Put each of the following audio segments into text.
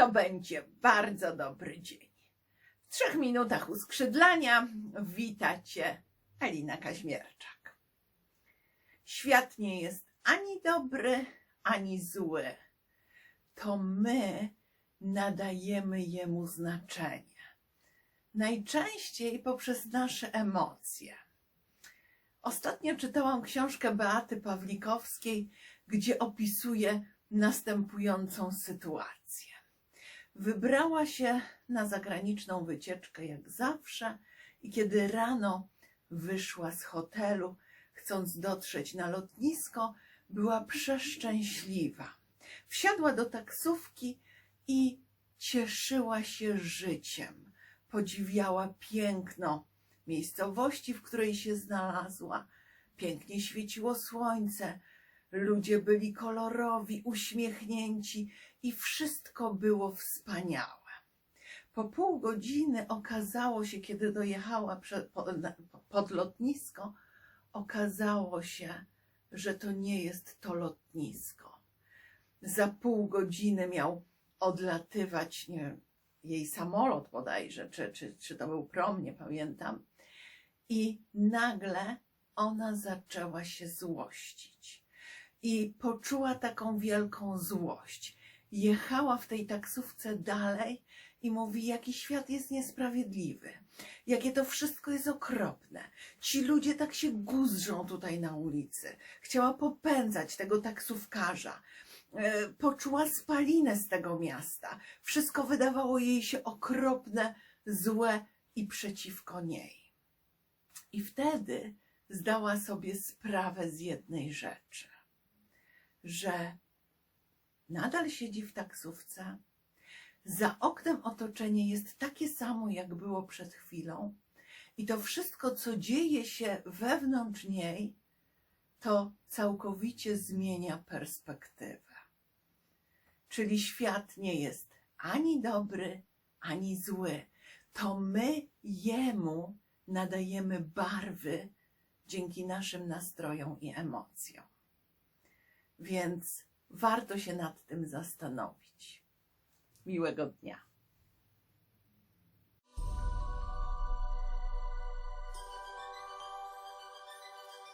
to będzie bardzo dobry dzień. W trzech minutach uskrzydlania wita Cię Alina Kaźmierczak. Świat nie jest ani dobry, ani zły. To my nadajemy jemu znaczenie. Najczęściej poprzez nasze emocje. Ostatnio czytałam książkę Beaty Pawlikowskiej, gdzie opisuje następującą sytuację. Wybrała się na zagraniczną wycieczkę jak zawsze i kiedy rano wyszła z hotelu, chcąc dotrzeć na lotnisko, była przeszczęśliwa. Wsiadła do taksówki i cieszyła się życiem. Podziwiała piękno miejscowości, w której się znalazła. Pięknie świeciło słońce, ludzie byli kolorowi, uśmiechnięci i wszystko było wspaniałe. Po pół godziny okazało się, kiedy dojechała prze- po- na- pod lotnisko, okazało się, że to nie jest to lotnisko. Za pół godziny miał odlatywać nie, wiem, jej samolot bodajże, czy, czy, czy to był prom, nie pamiętam. I nagle ona zaczęła się złościć. I poczuła taką wielką złość. Jechała w tej taksówce dalej i mówi, jaki świat jest niesprawiedliwy, jakie to wszystko jest okropne. Ci ludzie tak się guzżą tutaj na ulicy. Chciała popędzać tego taksówkarza. E, Poczuła spalinę z tego miasta. Wszystko wydawało jej się okropne, złe i przeciwko niej. I wtedy zdała sobie sprawę z jednej rzeczy, że nadal siedzi w taksówce, za oknem otoczenie jest takie samo, jak było przed chwilą, i to wszystko, co dzieje się wewnątrz niej, to całkowicie zmienia perspektywę. Czyli świat nie jest ani dobry, ani zły. To my jemu nadajemy barwy dzięki naszym nastrojom i emocjom. Więc warto się nad tym zastanowić. Miłego dnia.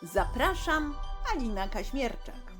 Zapraszam, Alina Kaśmierczak.